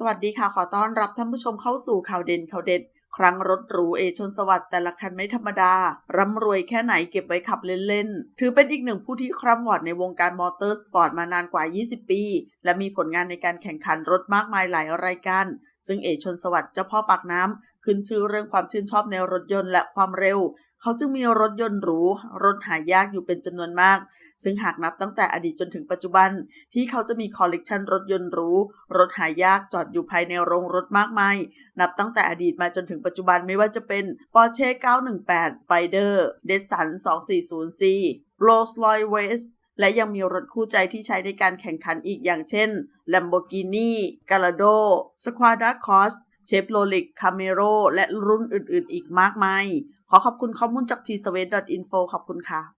สวัสดีค่ะ ขอต้อนรับท่านผู้ชมเข้าสู่ข่าวเด่นข่าวเด็ด ครั้งรถหรูเอชนสวัสดิ์แต่ละคันไม่ธรรมดา ร่ำรวยแค่ไหนเก็บไว้ขับเล่นๆ ถือเป็นอีกหนึ่งผู้ที่คร่ำวอดในวงการมอเตอร์สปอร์ตมานานกว่า 20 ปี และมีผลงานในการแข่งขันรถมากมายหลายรายการ ซึ่งเอชนสวัสดิ์เจ้าพ่อปากน้ำขึ้นชื่อเรื่องความชื่นชอบในรถยนต์และความเร็ว เขาจึงมีรถยนต์หรู รถหายากอยู่เป็นจำนวนมาก ซึ่งหากนับตั้งแต่อดีตจนถึงปัจจุบัน ที่เขาจะมีคอลเลกชันรถยนต์หรู รถหายากจอดอยู่ภายในโรงรถมากมาย นับตั้งแต่อดีตมาจนถึงปัจจุบันไม่ว่าจะเป็น Porsche 918 Fighter d e s a n 240C Rolls-Royce West และยังมีรถคู่ใจที่ใช้ในการแข่งขันอีกอย่างเช่น Lamborghini Gallardo Squadra Cross เชฟโรเล็กคาเมโรและรุ่นอื่นๆ อีกมากมาย ขอขอบคุณข้อมูลจาก t s w e d i n f o ขอบคุณค่ะ